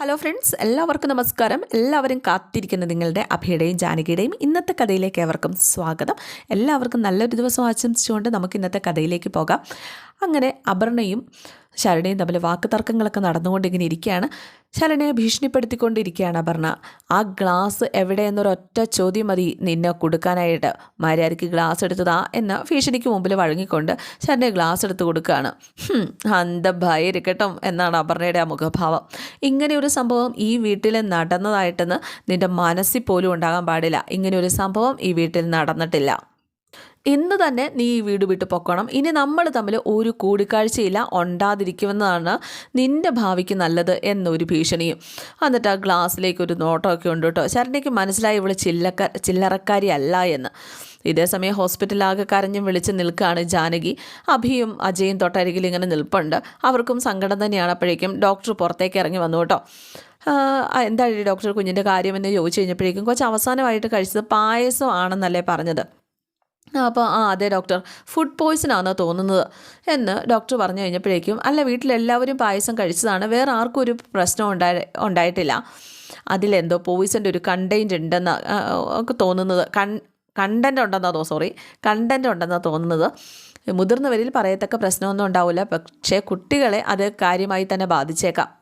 Hello friends എല്ലാവർക്കും നമസ്കാരം. എല്ലാവരും കാത്തിരിക്കുന്ന നിങ്ങളുടെ അഭിയുടെയും ജാനകിയുടെയും ഇന്നത്തെ കഥയിലേക്ക് ഏവർക്കും സ്വാഗതം. എല്ലാവർക്കും നല്ലൊരു ദിവസം ആശംസിച്ചുകൊണ്ട് നമുക്ക് ഇന്നത്തെ കഥയിലേക്ക് പോകാം. അങ്ങനെ അപർണയും ശരണയും തമ്മിൽ വാക്ക് തർക്കങ്ങളൊക്കെ നടന്നുകൊണ്ടിങ്ങനെ ഇരിക്കുകയാണ്. ശരണയെ ഭീഷണിപ്പെടുത്തിക്കൊണ്ടിരിക്കുകയാണ് അപർണ. ആ ഗ്ലാസ് എവിടെ എന്നൊരൊറ്റ ചോദ്യം മതി നിന്നെ കൊടുക്കാനായിട്ട്. മര്യാദയ്ക്ക് ഗ്ലാസ് എടുത്തതാ എന്ന ഭീഷണിക്ക് മുമ്പിൽ വഴങ്ങിക്കൊണ്ട് ശരണയെ ഗ്ലാസ് എടുത്ത് കൊടുക്കുകയാണ്. അന്ത അന്തഭയരിക്കട്ടും എന്നാണ് അപർണയുടെ ആ മുഖഭാവം. ഇങ്ങനെ ഒരു സംഭവം ഈ വീട്ടിൽ നടന്നതായിട്ടെന്ന് നിന്റെ മനസ്സിൽ പോലും ഉണ്ടാകാൻ പാടില്ല. ഇങ്ങനെ ഒരു സംഭവം ഈ വീട്ടിൽ നടന്നിട്ടില്ല. ഇന്ന് തന്നെ നീ ഈ വീട് വിട്ട് പൊക്കണം. ഇനി നമ്മൾ തമ്മിൽ ഒരു കൂടിക്കാഴ്ചയില്ല. ഉണ്ടാതിരിക്കുമെന്നതാണ് നിന്റെ ഭാവിക്ക് നല്ലത് എന്നൊരു ഭീഷണിയും. എന്നിട്ട് ആ ഗ്ലാസ്സിലേക്ക് ഒരു നോട്ടമൊക്കെ ഉണ്ട് കേട്ടോ. ശരണിക്ക് മനസ്സിലായി ഇവൾ ചില്ലക്ക ചില്ലറക്കാരി അല്ല എന്ന്. ഇതേസമയം ഹോസ്പിറ്റലാകെ കരഞ്ഞും വിളിച്ച് നിൽക്കുകയാണ് ജാനകി. അഭിയും അജയും തൊട്ടരികിൽ ഇങ്ങനെ നിൽപ്പുണ്ട്. അവർക്കും സങ്കടം തന്നെയാണ് അപ്പോഴേക്കും ഡോക്ടർ പുറത്തേക്ക് ഇറങ്ങി വന്നു കേട്ടോ. എന്താ ഡോക്ടർ കുഞ്ഞിന്റെ കാര്യമെന്ന് ചോദിച്ചു കഴിഞ്ഞപ്പോഴേക്കും കുറച്ച് അവസാനമായിട്ട് കഴിച്ചത് പായസം ആണെന്നല്ലേ പറഞ്ഞത്. അപ്പോൾ ആ അതെ ഡോക്ടർ. ഫുഡ് പോയ്സൺ ആണെന്ന് തോന്നുന്നത്. എന്ന് ഡോക്ടർ പറഞ്ഞു കഴിഞ്ഞപ്പോഴേക്കും അല്ല വീട്ടിലെല്ലാവരും പായസം കഴിച്ചതാണ്. വേറെ ആർക്കും ഒരു പ്രശ്നം ഉണ്ടായി ഉണ്ടായിട്ടില്ല. അതിലെന്തോ പോയിസന്റെ ഒരു കണ്ടെയ്ന്റ് ഉണ്ടെന്ന് ഒക്കെ തോന്നുന്നത്. കൺ കണ്ടന്റ് ഉണ്ടെന്നാ സോറി കണ്ടന്റ് ഉണ്ടെന്നാണ് തോന്നുന്നത്. മുതിർന്നവരിൽ പറയത്തക്ക പ്രശ്നമൊന്നും ഉണ്ടാവില്ല. പക്ഷേ കുട്ടികളെ അത് കാര്യമായി തന്നെ ബാധിച്ചേക്കാം.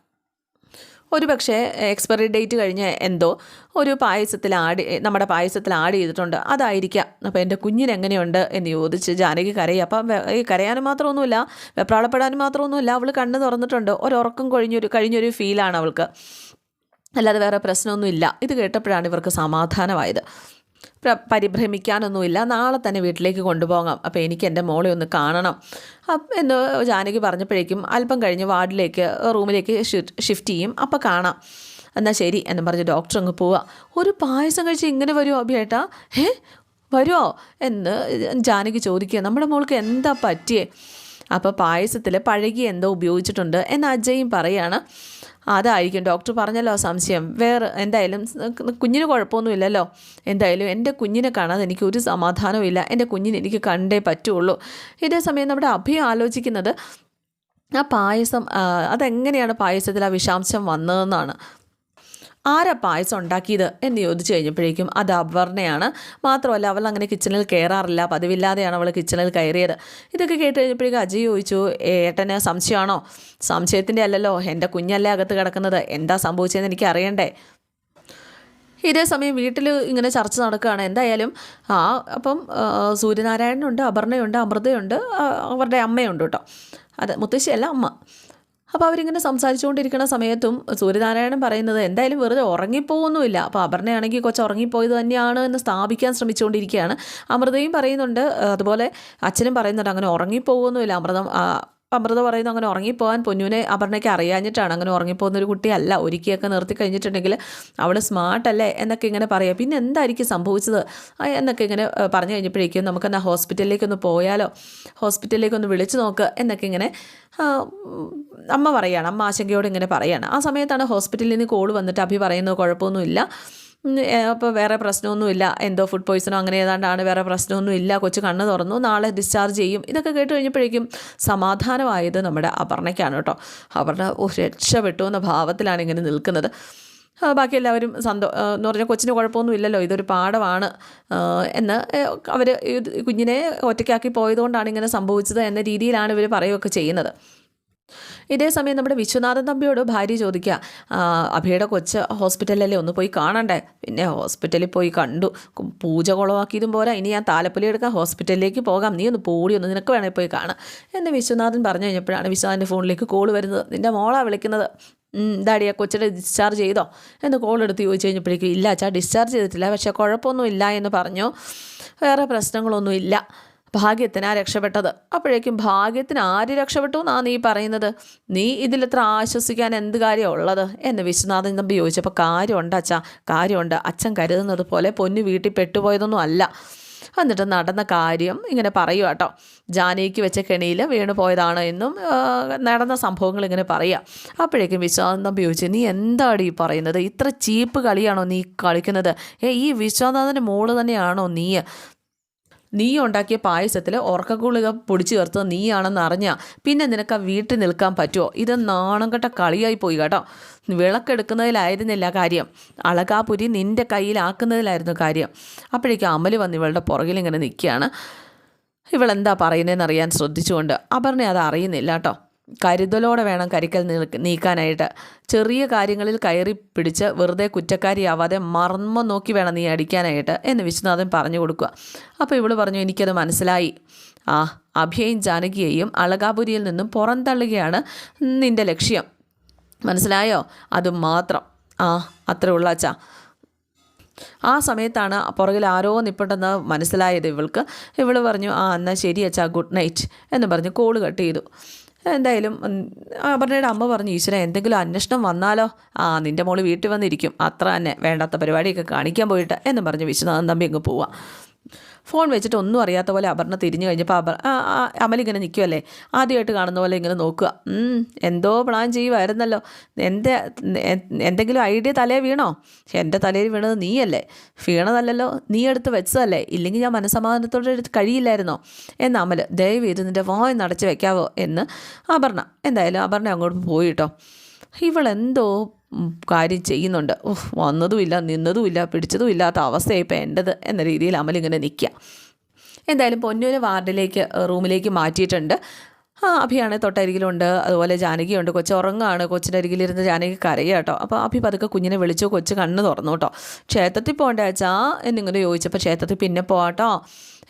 ഒരു പക്ഷേ എക്സ്പയറി ഡേറ്റ് കഴിഞ്ഞ് എന്തോ ഒരു പായസത്തിൽ ആഡ് നമ്മുടെ പായസത്തിൽ ആഡ് ചെയ്തിട്ടുണ്ട്. അതായിരിക്കാം. അപ്പോൾ എന്റെ കുഞ്ഞിന് എങ്ങനെയുണ്ട് എന്ന് ചോദിച്ച് ജാനകി കരയും. അപ്പം ഈ കരയാനും മാത്രമൊന്നുമില്ല വെപ്രാളപ്പെടാനും മാത്രമൊന്നുമില്ല അവൾ കണ്ണ് തുറന്നിട്ടുണ്ട്. ഒരുറക്കം കഴിഞ്ഞൊരു കഴിഞ്ഞൊരു ഫീലാണ് അവൾക്ക്. അല്ലാതെ വേറെ പ്രശ്നമൊന്നുമില്ല. ഇത് കേട്ടപ്പോഴാണ് ഇവർക്ക് സമാധാനമായത്. പരിഭ്രമിക്കാനൊന്നുമില്ല. നാളെ തന്നെ വീട്ടിലേക്ക് കൊണ്ടുപോകാം. അപ്പോൾ എനിക്ക് എന്റെ മോളെ ഒന്ന് കാണണം. എന്ന് ജാനകി പറഞ്ഞപ്പോഴേക്കും അല്പം കഴിഞ്ഞ് വാർഡിലേക്ക് റൂമിലേക്ക് ഷിഫ്റ്റ് ചെയ്യും. അപ്പോൾ കാണാം. എന്നാൽ ശരി എന്ന് പറഞ്ഞ് ഡോക്ടർ അങ്ങ് പോവുക ഒരു പായസം കഴിച്ച് ഇങ്ങനെ വരുമോ അഭിയേട്ടാ? ഏ വരുമോ എന്ന് ജാനകി ചോദിക്കുക. നമ്മുടെ മോൾക്ക് എന്താ പറ്റിയേ? അപ്പോൾ പായസത്തിൽ പഴകി എന്തോ ഉപയോഗിച്ചിട്ടുണ്ട് എന്ന് അജയും പറയാണ്. അതായിരിക്കും. ഡോക്ടർ പറഞ്ഞല്ലോ സംശയം. വേറെ എന്തായാലും കുഞ്ഞിന് കുഴപ്പമൊന്നുമില്ലല്ലോ. എന്തായാലും എന്റെ കുഞ്ഞിനെ കാണാതെ എനിക്ക് ഒരു സമാധാനവും ഇല്ല എന്റെ കുഞ്ഞിനെ എനിക്ക് കണ്ടേ പറ്റുള്ളൂ. ഇതേ സമയം നമ്മുടെ അഭി ആലോചിക്കുന്നത് ആ പായസം അതെങ്ങനെയാണ് പായസത്തിൽ ആ വിഷാംശം വന്നതെന്നാണ്. ആരാ പായസം ഉണ്ടാക്കിയത് എന്ന് ചോദിച്ചു കഴിഞ്ഞപ്പോഴേക്കും അത് അപർണയാണ്. മാത്രമല്ല അവൾ അങ്ങനെ കിച്ചണിൽ കയറാറില്ല പതിവില്ലാതെയാണ് അവൾ കിച്ചണിൽ കയറിയത്. ഇതൊക്കെ കേട്ട് കഴിഞ്ഞപ്പോഴേക്കും അജയ് ചോദിച്ചു ഏട്ടന് സംശയമാണോ? സംശയത്തിന്റെ അല്ലല്ലോ. എന്റെ കുഞ്ഞല്ലേ അകത്ത് കിടക്കുന്നത്. എന്താ സംഭവിച്ചതെന്ന് എനിക്ക് അറിയണ്ടേ? ഇതേ സമയം വീട്ടിൽ ഇങ്ങനെ ചർച്ച നടക്കുകയാണ്. എന്തായാലും ആ അപ്പം സൂര്യനാരായണനുണ്ട് അപർണയുണ്ട് അമൃതയുണ്ട് അവരുടെ അമ്മയുണ്ട് കേട്ടോ. അത് മുത്തശ്ശിയല്ല അമ്മ. അപ്പോൾ അവരിങ്ങനെ സംസാരിച്ചുകൊണ്ടിരിക്കുന്ന സമയത്തും സൂര്യനാരായണൻ പറയുന്നത് എന്തായാലും വെറുതെ ഉറങ്ങിപ്പോകുന്നുമില്ല. അപ്പോൾ അപർണയാണെങ്കിൽ കൊച്ചു ഉറങ്ങിപ്പോയത് തന്നെയാണ് എന്ന് സ്ഥാപിക്കാൻ ശ്രമിച്ചുകൊണ്ടിരിക്കുകയാണ്. അമൃതയും പറയുന്നുണ്ട് അതുപോലെ അച്ഛനും പറയുന്നുണ്ട് അങ്ങനെ ഉറങ്ങിപ്പോകുന്നുമില്ല. അമൃതം അമൃത പറയുന്നു അങ്ങനെ ഉറങ്ങിപ്പോകാൻ പൊന്നുവിനെ അപർണയ്ക്ക് അറിയാഞ്ഞിട്ടാണ്. അങ്ങനെ ഉറങ്ങിപ്പോകുന്ന ഒരു കുട്ടിയല്ല. ഒരുക്കിയൊക്കെ നിർത്തി കഴിഞ്ഞിട്ടുണ്ടെങ്കിൽ അവൾ സ്മാർട്ടല്ലേ എന്നൊക്കെ ഇങ്ങനെ പറയാം. പിന്നെ എന്തായിരിക്കും സംഭവിച്ചത്? എന്നൊക്കെ ഇങ്ങനെ പറഞ്ഞു കഴിഞ്ഞപ്പോഴേക്കും നമുക്കെന്നാ ഹോസ്പിറ്റലിലേക്കൊന്ന് പോയാലോ? ഹോസ്പിറ്റലിലേക്കൊന്ന് വിളിച്ചു നോക്ക് എന്നൊക്കെ ഇങ്ങനെ അമ്മ പറയാണ്. അമ്മ ആശങ്കയോട് ഇങ്ങനെ പറയാണ്. ആ സമയത്താണ് ഹോസ്പിറ്റലിൽ നിന്ന് കോൾ വന്നിട്ട് അഭി പറയുന്നത് കുഴപ്പമൊന്നുമില്ല. അപ്പോൾ വേറെ പ്രശ്നമൊന്നുമില്ല. എന്തോ ഫുഡ് പോയ്സണോ അങ്ങനെ ഏതാണ്ടാണ് വേറെ പ്രശ്നമൊന്നും ഇല്ല കൊച്ചു കണ്ണ് തുറന്നു നാളെ ഡിസ്ചാർജ് ചെയ്യും. ഇതൊക്കെ കേട്ട് കഴിഞ്ഞപ്പോഴേക്കും സമാധാനമായത് നമ്മുടെ അപർണയ്ക്കാണ് കേട്ടോ. അപർണ രക്ഷപ്പെട്ടു എന്ന ഭാവത്തിലാണ് ഇങ്ങനെ നിൽക്കുന്നത്. ബാക്കി എല്ലാവരും സന്തോ എന്ന് പറഞ്ഞാൽ കൊച്ചിന് കുഴപ്പമൊന്നും ഇല്ലല്ലോ ഇതൊരു പാഠമാണ്. എന്ന് അവർ കുഞ്ഞിനെ ഒറ്റയ്ക്കാക്കി പോയതുകൊണ്ടാണ് ഇങ്ങനെ സംഭവിച്ചത് എന്ന രീതിയിലാണ് ഇവർ പറയുകയൊക്കെ ചെയ്യുന്നത്. ഇതേ സമയം നമ്മുടെ വിശ്വനാഥൻ തമ്പിയോട് ഭാര്യ ചോദിക്കുക അഭയുടെ കൊച്ച് ഹോസ്പിറ്റലല്ലേ ഒന്ന് പോയി കാണണ്ടേ? പിന്നെ ഹോസ്പിറ്റലിൽ പോയി കണ്ടു. പൂജ കുളമാക്കിയതും പോരാ. ഇനി ഞാൻ താലപ്പൊലി എടുക്കാൻ ഹോസ്പിറ്റലിലേക്ക് പോകാം. നീ ഒന്ന് പോടി ഒന്ന് നിനക്ക് വേണേൽ പോയി കാണാം. എന്ന് വിശ്വനാഥൻ പറഞ്ഞു കഴിഞ്ഞപ്പോഴാണ് വിശ്വനാഥന്റെ ഫോണിലേക്ക് കോൾ വരുന്നത്. നിന്റെ മോളാ വിളിക്കുന്നത്. ഇതാടിയാ കൊച്ചിനെ ഡിസ്ചാർജ് ചെയ്തോ? എന്ന് കോൾ എടുത്ത് ചോദിച്ചു കഴിഞ്ഞപ്പോഴേക്കും ഇല്ല അച്ഛാ ഡിസ്ചാർജ് ചെയ്തിട്ടില്ല. പക്ഷേ കുഴപ്പമൊന്നും ഇല്ല എന്ന് പറഞ്ഞു. വേറെ പ്രശ്നങ്ങളൊന്നും ഇല്ല ഭാഗ്യത്തിനാ രക്ഷപ്പെട്ടത്. അപ്പോഴേക്കും ഭാഗ്യത്തിന് ആര് രക്ഷപ്പെട്ടു എന്നാ നീ പറയുന്നത്? നീ ഇതിലെത്ര ആശ്വസിക്കാൻ എന്ത് കാര്യമുള്ളത് എന്ന് വിശ്വനാഥൻ തമ്പി ചോദിച്ചപ്പോൾ കാര്യമുണ്ട് അച്ഛാ കാര്യമുണ്ട്. അച്ഛൻ കരുതുന്നത് പോലെ പൊന്നു വീട്ടിൽ പെട്ടുപോയതൊന്നും അല്ല. എന്നിട്ട് നടന്ന കാര്യം ഇങ്ങനെ പറയുക കേട്ടോ ജാനകിക്ക് വെച്ച കെണിയിൽ വീണു പോയതാണ് എന്നും നടന്ന സംഭവങ്ങൾ ഇങ്ങനെ പറയുക അപ്പോഴേക്കും വിശ്വനാഥൻ ചോദിച്ചു നീ എന്താണ് ഈ പറയുന്നത്? ഇത്ര ചീപ്പ് കളിയാണോ നീ കളിക്കുന്നത്? ഏ ഈ വിശ്വനാഥന്റെ മോൾ തന്നെയാണോ നീ? നീ ഉണ്ടാക്കിയ പായസത്തിൽ ഉറക്കക്കുളിക പൊടിച്ചു ചേർത്തത് നീയാണെന്ന് അറിഞ്ഞാൽ പിന്നെ നിനക്ക് വീട്ടിൽ നിൽക്കാൻ പറ്റുമോ ഇത് നാണം കെട്ട കളിയായി പോയി കേട്ടോ. വിളക്കെടുക്കുന്നതിലായിരുന്നില്ല കാര്യം. അളകാപുരി നിന്റെ കയ്യിലാക്കുന്നതിലായിരുന്നു കാര്യം. അപ്പോഴേക്കും അമൽ വന്ന് ഇവളുടെ പുറകിൽ ഇങ്ങനെ നിൽക്കുകയാണ്. ഇവളെന്താ പറയുന്നതെന്ന് അറിയാൻ ശ്രദ്ധിച്ചുകൊണ്ട്. അപർണ അത് അറിയുന്നില്ല കേട്ടോ. കരുതലോടെ വേണം കരിക്കൽ നീക്കാനായിട്ട്. ചെറിയ കാര്യങ്ങളിൽ കയറി പിടിച്ച് വെറുതെ കുറ്റക്കാരിയാവാതെ മർമ്മം നോക്കി വേണം നീ അടിക്കാനായിട്ട് എന്ന് വിശ്വനാഥൻ പറഞ്ഞു കൊടുക്കുക. അപ്പോൾ ഇവൾ പറഞ്ഞു എനിക്കത് മനസ്സിലായി. ആ അഭയയും ജാനകിയെയും അളകാപുരിയിൽ നിന്നും പുറന്തള്ളുകയാണ് നിന്റെ ലക്ഷ്യം. മനസ്സിലായോ? അത് മാത്രം. ആ അത്രേ ഉള്ളാച്ചാ ആ സമയത്താണ് പുറകിൽ ആരോ നിപ്പുണ്ടെന്ന് മനസ്സിലായത് ഇവൾക്ക്. ഇവൾ പറഞ്ഞു ആ എന്നാൽ ശരി അച്ഛാ ഗുഡ് നൈറ്റ് എന്ന് പറഞ്ഞ് കോൾ കട്ട് ചെയ്തു. എന്തായാലും അവരുടെ അമ്മ പറഞ്ഞു ഈശ്വര എന്തെങ്കിലും അന്വേഷണം വന്നാലോ? ആ നിന്റെ മോൾ വീട്ടിൽ വന്നിരിക്കും. അത്ര തന്നെ വേണ്ടാത്ത പരിപാടിയൊക്കെ കാണിക്കാൻ പോയിട്ട് എന്ന് പറഞ്ഞ് വിശ്വനാഥൻ തമ്പി അങ്ങ് പോവാം. ഫോൺ വെച്ചിട്ട് ഒന്നും അറിയാത്ത പോലെ അപർണ തിരിഞ്ഞു കഴിഞ്ഞപ്പോൾ അപർ അമൽ ഇങ്ങനെ നിൽക്കുമല്ലേ ആദ്യമായിട്ട് കാണുന്ന പോലെ ഇങ്ങനെ നോക്കുക. എന്തോ പ്ലാൻ ചെയ്യുമായിരുന്നല്ലോ എന്റെ എന്തെങ്കിലും ഐഡിയ തലേ വീണോ? എന്റെ തലയിൽ വീണത് നീയല്ലേ? വീണതല്ലല്ലോ. നീ എടുത്ത് വെച്ചതല്ലേ? ഇല്ലെങ്കിൽ ഞാൻ മനസ്സമാധാനത്തോടെ എടുത്ത് കഴിയില്ലായിരുന്നോ? എന്ന് അമൽ ദയവ് ചെയ്ത് നിന്റെ വായ് നടച്ച് വെക്കാവോ എന്ന് അപർണ എന്തായാലും അപർണ അങ്ങോട്ട് പോയിട്ടോ ഇവളെന്തോ കാര്യം ചെയ്യുന്നുണ്ട്. വന്നതുമില്ല നിന്നതുമില്ല പിടിച്ചതും ഇല്ലാത്ത അവസ്ഥയായിപ്പോൾ എന്റെത് എന്ന രീതിയിൽ അമലിങ്ങനെ നിൽക്കുക എന്തായാലും പൊന്നൂര് വാർഡിലേക്ക് റൂമിലേക്ക് മാറ്റിയിട്ടുണ്ട്. ആ അഭിയാണെങ്കിൽ തൊട്ടരികിലുണ്ട്. അതുപോലെ ജാനകിയുണ്ട്. കൊച്ചു ഉറങ്ങാണ്. കൊച്ചിന്റെ അരികിലിരുന്ന് ജാനകി കരയുക കേട്ടോ. അപ്പോൾ അഭി പതുക്കെ കുഞ്ഞിനെ വിളിച്ചു. കൊച്ചു കണ്ണ് തുറന്നു കേട്ടോ. ക്ഷേത്രത്തിൽ പോകണ്ടേ അച്ഛാ? എന്നിങ്ങനെ ചോദിച്ചപ്പോൾ ക്ഷേത്രത്തിൽ പിന്നെ പോവാട്ടോ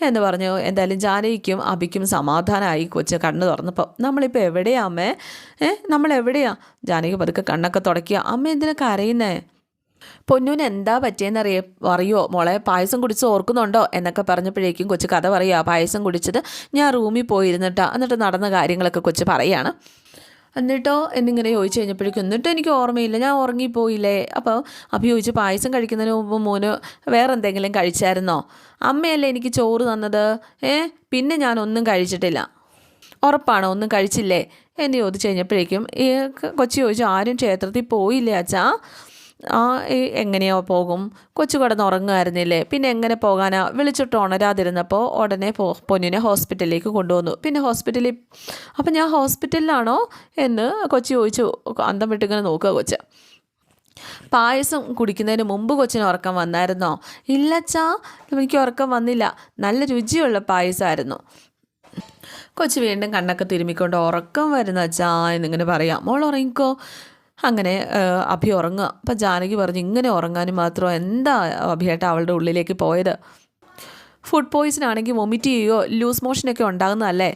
എന്ന് പറഞ്ഞു. എന്തായാലും ജാനകിക്കും അഭിക്കും സമാധാനമായി കൊച്ച് കണ്ണ് തുറന്നപ്പോൾ നമ്മളിപ്പോൾ എവിടെയാ അമ്മേ? ഏ നമ്മൾ എവിടെയാ ജാനകി പതുക്കെ കണ്ണൊക്കെ തുടക്കുക അമ്മ എന്തിനാ കരയുന്നേ? പൊന്നൂന് എന്താ പറ്റിയെന്നറിയ അറിയോ? മോളെ പായസം കുടിച്ച് ഓർക്കുന്നുണ്ടോ? എന്നൊക്കെ പറഞ്ഞപ്പോഴേക്കും കൊച്ചു കഥ പറയുക പായസം കുടിച്ചത് ഞാൻ റൂമിൽ പോയിരുന്നിട്ടാ. എന്നിട്ട് നടന്ന കാര്യങ്ങളൊക്കെ കൊച്ചു പറയാണ്. എന്നിട്ടോ? എന്നിങ്ങനെ ചോദിച്ചു കഴിഞ്ഞപ്പോഴേക്കും എന്നിട്ട് എനിക്ക് ഓർമ്മയില്ല. ഞാൻ ഉറങ്ങിപ്പോയില്ലേ? അപ്പോൾ അപ്പോൾ ചോദിച്ചു പായസം കഴിക്കുന്നതിന് മുമ്പ് മോന് വേറെ എന്തെങ്കിലും കഴിച്ചായിരുന്നോ? അമ്മയല്ലേ എനിക്ക് ചോറ് തന്നത്? ഏ? പിന്നെ ഞാൻ ഒന്നും കഴിച്ചിട്ടില്ല. ഉറപ്പാണോ? ഒന്നും കഴിച്ചില്ലേ? എന്ന് ചോദിച്ചു കഴിഞ്ഞപ്പോഴേക്കും ഈ കൊച്ചു ചോദിച്ചു ആരും ക്ഷേത്രത്തിൽ പോയില്ലേ അച്ഛാ? ആ എങ്ങനെയോ പോകും. കൊച്ചു കിടന്ന് ഉറങ്ങുമായിരുന്നില്ലേ? പിന്നെ എങ്ങനെ പോകാനാ? വിളിച്ചിട്ട് ഉണരാതിരുന്നപ്പോൾ ഉടനെ പോ പൊന്നിനെ ഹോസ്പിറ്റലിലേക്ക് കൊണ്ടുവന്നു. പിന്നെ ഹോസ്പിറ്റലിൽ അപ്പം ഞാൻ ഹോസ്പിറ്റലിലാണോ? എന്ന് കൊച്ചു ചോദിച്ചു. അന്തം വിട്ടിങ്ങനെ നോക്കുക കൊച്ച്. പായസം കുടിക്കുന്നതിന് മുമ്പ് കൊച്ചിന് ഉറക്കം വന്നായിരുന്നോ? ഇല്ലച്ചാ എനിക്ക് ഉറക്കം വന്നില്ല. നല്ല രുചിയുള്ള പായസമായിരുന്നു. കൊച്ചു വീണ്ടും കണ്ണൊക്കെ തിരുമ്മിക്കൊണ്ട് ഉറക്കം വരുന്ന ചാ എന്നിങ്ങനെ പറയാം. മോൾ ഉറങ്ങിക്കോ? അങ്ങനെ അഭി ഉറങ്ങുക. അപ്പം ജാനകി പറഞ്ഞു ഇങ്ങനെ ഉറങ്ങാനും മാത്രം എന്താ അഭിയായിട്ട് അവളുടെ ഉള്ളിലേക്ക് പോയത്? ഫുഡ് പോയിസൺ ആണെങ്കിൽ വൊമിറ്റ് ചെയ്യുകയോ ലൂസ് മോഷനൊക്കെ ഉണ്ടാകുന്നതല്ലേ?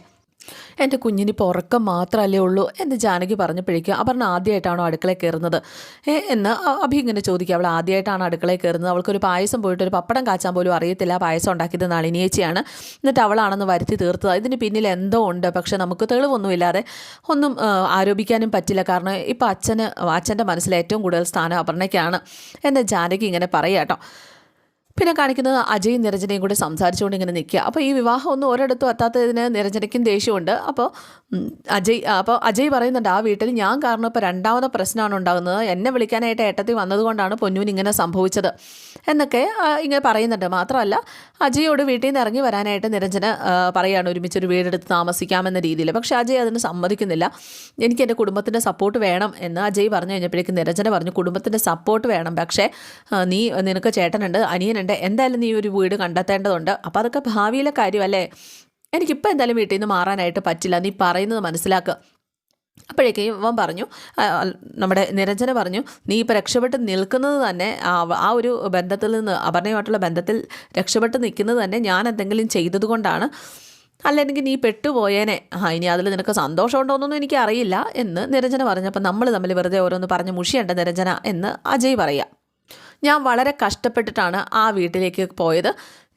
എന്റെ കുഞ്ഞിനിപ്പോൾ ഉറക്കം മാത്രമല്ലേ ഉള്ളൂ എന്ന് ജാനകി പറഞ്ഞപ്പോഴേക്കും അപർണ ആദ്യമായിട്ടാണോ അടുക്കളയിൽ കയറുന്നത്. എന്ന് അഭി ഇങ്ങനെ ചോദിക്കുക അവൾ ആദ്യമായിട്ടാണ് അടുക്കളയിൽ കയറുന്നത്? അവൾക്കൊരു പായസം പോയിട്ട് ഒരു പപ്പടം കാച്ചാൻ പോലും അറിയത്തില്ല. പായസം ഉണ്ടാക്കിയത് നളിനിയേച്ചിയാണ് എന്നിട്ട് അവളാണെന്ന് വരുത്തി തീർത്തത്. ഇതിന് പിന്നിൽ എന്തോ ഉണ്ട്. പക്ഷെ നമുക്ക് തെളിവൊന്നുമില്ലാതെ ഒന്നും ആരോപിക്കാനും പറ്റില്ല. കാരണം ഇപ്പം അച്ഛന് അച്ഛന്റെ മനസ്സിൽ ഏറ്റവും കൂടുതൽ സ്ഥാനം അപർണയ്ക്കാണ് എന്ന് ജാനകി ഇങ്ങനെ പറയാം കേട്ടോ പിന്നെ കാണിക്കുന്നത് അജയ് നിരഞ്ജനയും കൂടെ സംസാരിച്ചുകൊണ്ട് ഇങ്ങനെ നിൽക്കുക. അപ്പോൾ ഈ വിവാഹം ഒന്നും ഒരിടത്തും എത്താത്തതിന് നിരഞ്ജനയ്ക്കും ദേഷ്യമുണ്ട്. അപ്പോൾ അജയ് അപ്പോൾ അജയ് പറയുന്നുണ്ട് ആ വീട്ടിൽ ഞാൻ കാരണം ഇപ്പോൾ രണ്ടാമത് പ്രശ്നമാണ് ഉണ്ടാകുന്നത്. എന്നെ വിളിക്കാനായിട്ട് ഏട്ടത്തിൽ വന്നതുകൊണ്ടാണ് പൊന്നൂന് ഇങ്ങനെ സംഭവിച്ചത്. എന്നൊക്കെ ഇങ്ങനെ പറയുന്നുണ്ട്. മാത്രമല്ല അജയോട് വീട്ടിൽ നിന്ന് ഇറങ്ങി വരാനായിട്ട് നിരഞ്ജന പറയുകയാണ് ഒരുമിച്ചൊരു വീടെടുത്ത് താമസിക്കാമെന്ന രീതിയിൽ. പക്ഷേ അജയ് അതിന് സമ്മതിക്കുന്നില്ല. എനിക്ക് എന്റെ കുടുംബത്തിന്റെ സപ്പോർട്ട് വേണം എന്ന് അജയ് പറഞ്ഞു കഴിഞ്ഞപ്പോഴേക്കും നിരഞ്ജന പറഞ്ഞു കുടുംബത്തിന്റെ സപ്പോർട്ട് വേണം. പക്ഷേ നീ നിനക്ക് ചേട്ടനുണ്ട് അനിയനുണ്ട് എന്തായാലും നീ ഒരു വീട് കണ്ടെത്തേണ്ടതുണ്ട്. അപ്പോൾ അതൊക്കെ ഭാവിയിലെ കാര്യമല്ലേ? എനിക്കിപ്പോൾ എന്തായാലും വീട്ടിൽ നിന്ന് മാറാനായിട്ട് പറ്റില്ല. നീ പറയുന്നത് മനസ്സിലാക്കുക അപ്പോഴേക്കും അവൻ പറഞ്ഞു നമ്മുടെ നിരഞ്ജന പറഞ്ഞു നീ ഇപ്പോൾ രക്ഷപ്പെട്ട് നിൽക്കുന്നത് തന്നെ ആ ഒരു ബന്ധത്തിൽ നിന്ന് അപർണയുമായിട്ടുള്ള ബന്ധത്തിൽ രക്ഷപ്പെട്ട് നിൽക്കുന്നത് തന്നെ ഞാൻ എന്തെങ്കിലും ചെയ്തതുകൊണ്ടാണ്. അല്ലെങ്കിൽ നീ പെട്ടുപോയേനെ. ആ ഇനി അതിൽ നിനക്ക് സന്തോഷമുണ്ടോയെന്നൊന്നും എനിക്ക് അറിയില്ല എന്ന് നിരഞ്ജന പറഞ്ഞപ്പോൾ നമ്മൾ തമ്മിൽ വെറുതെ ഓരോന്ന് പറഞ്ഞ് മുഷിയണ്ട നിരഞ്ജന എന്ന് അജയ് പറയാം ഞാൻ വളരെ കഷ്ടപ്പെട്ടിട്ടാണ് ആ വീട്ടിലേക്ക് പോയത്.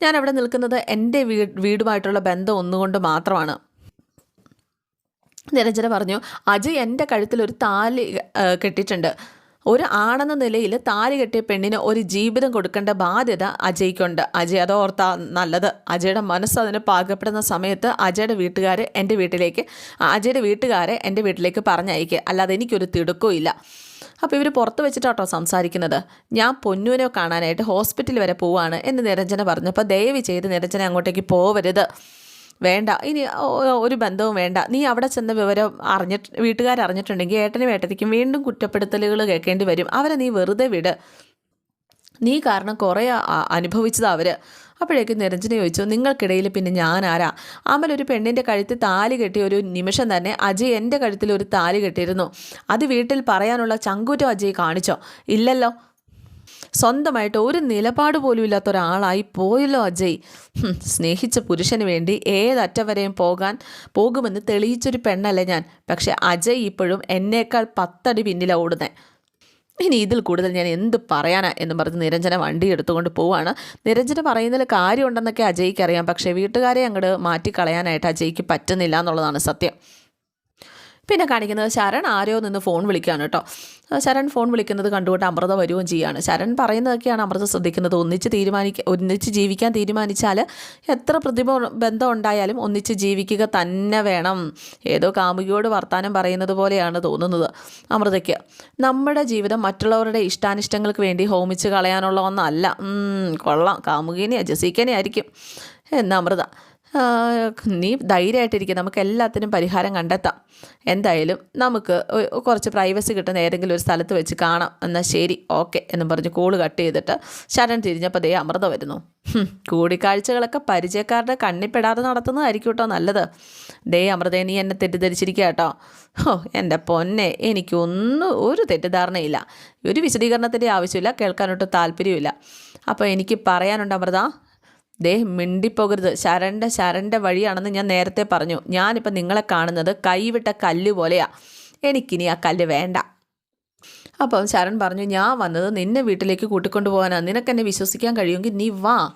ഞാൻ അവിടെ നിൽക്കുന്നത് എന്റെ വീ വീടുമായിട്ടുള്ള ബന്ധം ഒന്നുകൊണ്ട് മാത്രമാണ്. നിരഞ്ജന പറഞ്ഞു അജയ് എന്റെ കഴുത്തിൽ ഒരു താലി കെട്ടിയിട്ടുണ്ട്. ഒരു ആണെന്ന നിലയിൽ താലി കെട്ടിയ പെണ്ണിന് ഒരു ജീവിതം കൊടുക്കേണ്ട ബാധ്യത അജയ്ക്കുണ്ട്. അജയ് അത് ഓർത്താ നല്ലത്? അജയുടെ മനസ്സ് അതിന് പാകപ്പെടുന്ന സമയത്ത് അജയുടെ വീട്ടുകാർ എന്റെ വീട്ടിലേക്ക് അജയുടെ വീട്ടുകാരെ എന്റെ വീട്ടിലേക്ക് പറഞ്ഞയക്കുക അല്ലാതെ എനിക്കൊരു തിടുക്കവും ഇല്ല. അപ്പോൾ ഇവർ പുറത്ത് വെച്ചിട്ടാട്ടോ സംസാരിക്കുന്നത്. ഞാൻ പൊന്നുവിനെ കാണാനായിട്ട് ഹോസ്പിറ്റലിൽ വരെ പോവാണ് എന്ന് നിരഞ്ജന പറഞ്ഞപ്പോൾ ദയവ് ചെയ്ത് നിരഞ്ജന അങ്ങോട്ടേക്ക് പോവരുത്. വേണ്ട. ഇനി ഒരു ബന്ധവും വേണ്ട. നീ അവിടെ ചെന്ന വിവരം അറിഞ്ഞിട്ട് വീട്ടുകാർ അറിഞ്ഞിട്ടുണ്ടെങ്കിൽ ഏട്ടനും ഏട്ടത്തിക്കും വീണ്ടും കുറ്റപ്പെടുത്തലുകൾ കേൾക്കേണ്ടി വരും. അവരെ നീ വെറുതെ വിട്. നീ കാരണം കുറേ അനുഭവിച്ചതാണ് അനുഭവിച്ചതാ അവർ അപ്പോഴേക്കും നിരഞ്ജന ചോദിച്ചു നിങ്ങൾക്കിടയിൽ പിന്നെ ഞാൻ ആരാ അമൽ ഒരു പെണ്ണിന്റെ കഴുത്തിൽ താലി കെട്ടിയ ഒരു നിമിഷം തന്നെ അജയ് എന്റെ കഴുത്തിൽ ഒരു താലി കെട്ടിയിരുന്നു. അത് വീട്ടിൽ പറയാനുള്ള ചങ്കൂറ്റം അജയ് കാണിച്ചോ? ഇല്ലല്ലോ. സ്വന്തമായിട്ട് ഒരു നിലപാട് പോലും ഇല്ലാത്ത ഒരാളായി പോയല്ലോ അജയ്. സ്നേഹിച്ച പുരുഷന് വേണ്ടി ഏതറ്റം വരെയും പോകാൻ പോകുമെന്ന് തെളിയിച്ചൊരു പെണ്ണല്ലേ ഞാൻ. പക്ഷെ അജയ് ഇപ്പോഴും എന്നേക്കാൾ പത്തടി പിന്നിലാണ് ഓടുന്നത് ഇനി ഇതിൽ കൂടുതൽ ഞാൻ എന്ത് പറയാനാ എന്ന് പറഞ്ഞ് നിരഞ്ജന വണ്ടി എടുത്തുകൊണ്ട് പോവാണ്. നിരഞ്ജന പറയുന്നതിൽ കാര്യമുണ്ടെന്നൊക്കെ അജയ്ക്ക് അറിയാം. പക്ഷേ വീട്ടുകാരെ അങ്ങോട്ട് മാറ്റിക്കളയാനായിട്ട് അജയ്ക്ക് പറ്റുന്നില്ല എന്നുള്ളതാണ് സത്യം. പിന്നെ കാണിക്കുന്നത് ശരൺ ആരോ നിന്ന് ഫോൺ വിളിക്കുകയാണ് കേട്ടോ. ശരൺ ഫോൺ വിളിക്കുന്നത് കണ്ടുകൊണ്ട് അമൃത വരുകയും ചെയ്യുകയാണ് ശരൺ പറയുന്നതൊക്കെയാണ് അമൃത ശ്രദ്ധിക്കുന്നത്. ഒന്നിച്ച് തീരുമാനിക്ക ഒന്നിച്ച് ജീവിക്കാൻ തീരുമാനിച്ചാൽ എത്ര പ്രതിഭ ബന്ധം ഉണ്ടായാലും ഒന്നിച്ച് ജീവിക്കുക തന്നെ വേണം. ഏതോ കാമുകിയോട് വർത്താനം പറയുന്നത് പോലെയാണ് തോന്നുന്നത് അമൃതയ്ക്ക്. നമ്മുടെ ജീവിതം മറ്റുള്ളവരുടെ ഇഷ്ടാനിഷ്ടങ്ങൾക്ക് വേണ്ടി ഹോമിച്ച് കളയാനുള്ള ഒന്നല്ല. കൊള്ളാം. കാമുകിനെ ജസീക്കനെ ആയിരിക്കും. എന്ന് അമൃത നീ ധൈര്യമായിട്ടിരിക്കുക നമുക്ക് എല്ലാത്തിനും പരിഹാരം കണ്ടെത്താം. എന്തായാലും നമുക്ക് കുറച്ച് പ്രൈവസി കിട്ടുന്ന ഏതെങ്കിലും ഒരു സ്ഥലത്ത് വെച്ച് കാണാം. എന്നാൽ ശരി ഓക്കെ എന്നും പറഞ്ഞ് കോൾ കട്ട് ചെയ്തിട്ട് ശരൺ തിരിഞ്ഞപ്പോൾ ദേ അമൃത വരുന്നു. കൂടിക്കാഴ്ചകളൊക്കെ പരിചയക്കാരുടെ കണ്ണിപ്പെടാതെ നടത്തുന്നതായിരിക്കും കേട്ടോ നല്ലത്. ദേ അമൃതേ നീ എന്നെ തെറ്റിദ്ധരിച്ചിരിക്കുക കേട്ടോ. ഓ എന്റെ പൊന്നെ എനിക്കൊന്നും ഒരു തെറ്റിദ്ധാരണയില്ല. ഒരു വിശദീകരണത്തിന്റെ ആവശ്യമില്ല കേൾക്കാനൊട്ട് താല്പര്യമില്ല അപ്പോൾ എനിക്ക് പറയാനുണ്ട് അമൃത ദേ മിണ്ടിപ്പോകരുത്. ശരന്റെ ശരന്റെ വഴിയാണെന്ന് ഞാൻ നേരത്തെ പറഞ്ഞു. ഞാനിപ്പോൾ നിങ്ങളെ കാണുന്നത് കൈവിട്ട കല്ല് പോലെയാ. എനിക്കിനി ആ കല്ല് വേണ്ട. അപ്പം ശരൺ പറഞ്ഞു ഞാൻ വന്നത് നിന്നെ വീട്ടിലേക്ക് കൂട്ടിക്കൊണ്ടു പോകാനാണ് നിനക്കെന്നെ വിശ്വസിക്കാൻ കഴിയുമെങ്കിൽ നീ വാ.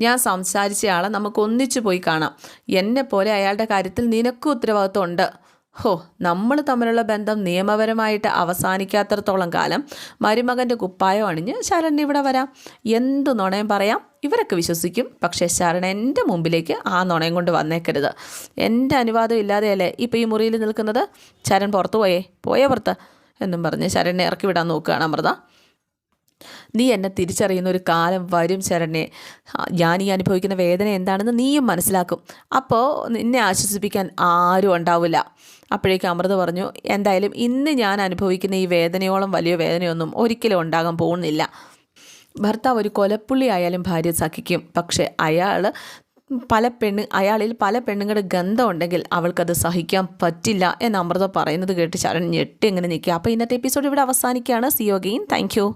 ഞാൻ സംസാരിച്ചയാളെ നമുക്ക് ഒന്നിച്ചു പോയി കാണാം. എന്നെ പോലെ അയാളുടെ കാര്യത്തിൽ നിനക്കും ഉത്തരവാദിത്വം ഉണ്ട്. ഹോ നമ്മൾ തമ്മിലുള്ള ബന്ധം നിയമപരമായിട്ട് അവസാനിക്കാത്തടത്തോളം കാലം മരുമകന്റെ കുപ്പായം അണിഞ്ഞ് ശരൺ ഇവിടെ വരാം. എന്തു നുണയും പറയാം. ഇവരൊക്കെ വിശ്വസിക്കും. പക്ഷേ ശരൺ എന്റെ മുമ്പിലേക്ക് ആ നുണയും കൊണ്ട് വന്നേക്കരുത്. എന്റെ അനുവാദം ഇല്ലാതെയല്ലേ ഇപ്പോൾ ഈ മുറിയിൽ നിൽക്കുന്നത്? ശരൺ പുറത്തു പോയേ? പോയേ പുറത്ത്? എന്നും പറഞ്ഞ് ശരണിനെ ഇറക്കി വിടാൻ നോക്കുകയാണ് അമൃത. നീ എന്നെ തിരിച്ചറിയുന്ന ഒരു കാലം വരും ശരണ്യെ. ഞാൻ ഈ അനുഭവിക്കുന്ന വേദന എന്താണെന്ന് നീയും മനസ്സിലാക്കും. അപ്പോൾ നിന്നെ ആശ്വസിപ്പിക്കാൻ ആരും ഉണ്ടാവില്ല. അപ്പോഴേക്ക് അമൃത പറഞ്ഞു എന്തായാലും ഇന്ന് ഞാൻ അനുഭവിക്കുന്ന ഈ വേദനയോളം വലിയ വേദനയൊന്നും ഒരിക്കലും ഉണ്ടാകാൻ പോകുന്നില്ല. ഭർത്താവ് ഒരു കൊലപ്പുള്ളി ആയാലും ഭാര്യ സഹിക്കും. പക്ഷേ അയാൾ പല പെണ്ണ് അയാളിൽ പല പെണ്ണുങ്ങളുടെ ഗന്ധം ഉണ്ടെങ്കിൽ അവൾക്കത് സഹിക്കാൻ പറ്റില്ല എന്ന് അമൃത പറയുന്നത് കേട്ട് ശരൺ ഞെട്ടി ഇങ്ങനെ നിൽക്കുക. അപ്പോൾ ഇന്നത്തെ എപ്പിസോഡ് ഇവിടെ അവസാനിക്കുകയാണ്. സിയോഗീൻ താങ്ക് യു